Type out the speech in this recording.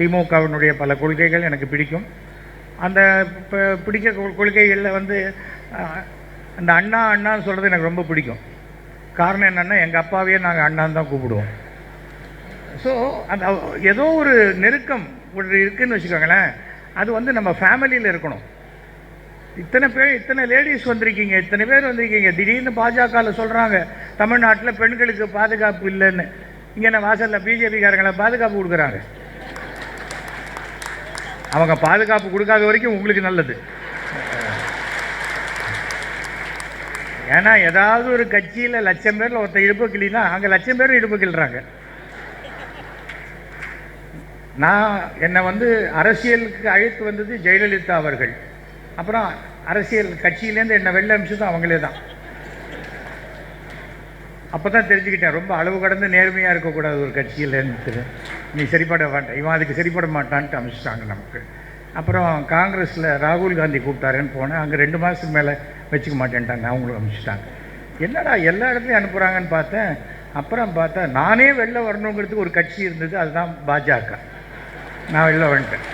திமுகவினுடைய பல கொள்கைகள் எனக்கு பிடிக்கும். அந்த பிடிக்க கொள்கைகளில் வந்து அந்த அண்ணா அண்ணான்னு சொல்கிறது எனக்கு ரொம்ப பிடிக்கும். காரணம் என்னென்னா எங்கள் அப்பாவே நாங்கள் அண்ணான்னு தான் கூப்பிடுவோம். ஸோ அந்த ஏதோ ஒரு நெருக்கம் ஒரு இருக்குதுன்னு வச்சுக்கோங்களேன். அது வந்து நம்ம ஃபேமிலியில் இருக்கணும். இத்தனை பேர் இத்தனை லேடிஸ் வந்திருக்கீங்க இத்தனை பேர் வந்திருக்கீங்க. திடீர்னு பாஜகவில் சொல்கிறாங்க தமிழ்நாட்டில் பெண்களுக்கு பாதுகாப்பு இல்லைன்னு. இங்கே நான் வாசலில் பிஜேபிக்காரங்களை பாதுகாப்பு கொடுக்குறாங்க. அவங்க பாதுகாப்பு கொடுக்காத வரைக்கும் உங்களுக்கு நல்லது. ஏன்னா ஏதாவது ஒரு கட்சியில் லட்சம் பேரில் ஒருத்தர் இடுப்பு கிளினா அங்கே லட்சம் பேர் இடுப்பு கிள்றாங்க நான் என்னை வந்து அரசியலுக்கு அழைத்து வந்தது ஜெயலலிதா அவர்கள். அப்புறம் அரசியல் கட்சியிலேருந்து என்னை வெளில அமிச்சதும் அவங்களே தான். அப்போ தான் தெரிஞ்சுக்கிட்டேன். ரொம்ப அளவு கடந்து நேர்மையாக இருக்கக்கூடாது ஒரு கட்சியிலேருந்து நீ சரிப்பட மாட்டேன் இவன் அதுக்கு சரிப்பட மாட்டான்ட்டு அமைச்சிட்டாங்க நமக்கு. அப்புறம் காங்கிரஸில் ராகுல் காந்தி கூப்பிட்டாருன்னு போனேன் அங்கே ரெண்டு மாதத்துக்கு மேலே வச்சுக்க மாட்டேன்ட்டாங்க. அவங்களும் அமைச்சிட்டாங்க என்னடா எல்லா இடத்துலையும் அனுப்புகிறாங்கன்னு பார்த்தேன். அப்புறம் பார்த்தா நானே வெளில வரணுங்கிறதுக்கு ஒரு கட்சி இருந்தது. அதுதான் பாஜக. நான் வெளில வந்துட்டேன்.